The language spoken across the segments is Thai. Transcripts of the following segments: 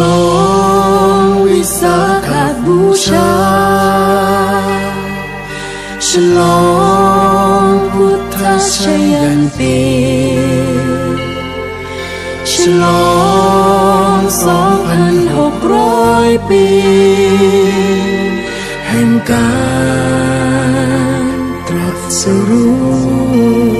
ลองวิสาขบูชาฉลองพุทธชยันตีฉลองสองพันหกร้อยปี แห่งการตรัสรู้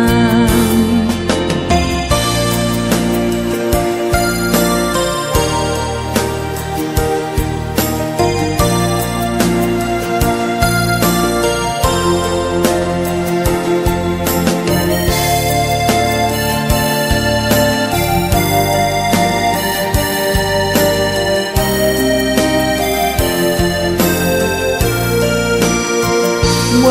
ม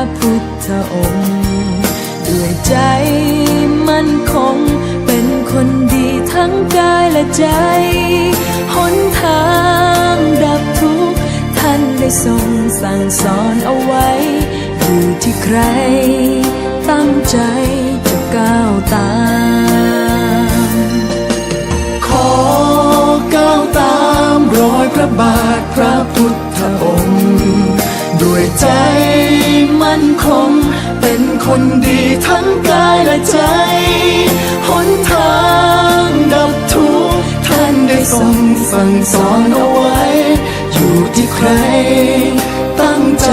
พระพุทธองค์ ด้วยใจมั่นคง เป็นคนดีทั้งกายและใจ หนทางดับทุกข์ท่านได้ทรงสั่งสอนเอาไว้ อยู่ที่ใคร ตั้งใจจะก้าวตามขอก้าวตามรอยพระบาท คนดีทั้งกายและใจ หนทางดับทุกข์ท่านได้ทรงสั่งสอนเอาไว้ อยู่ที่ใครตั้งใจ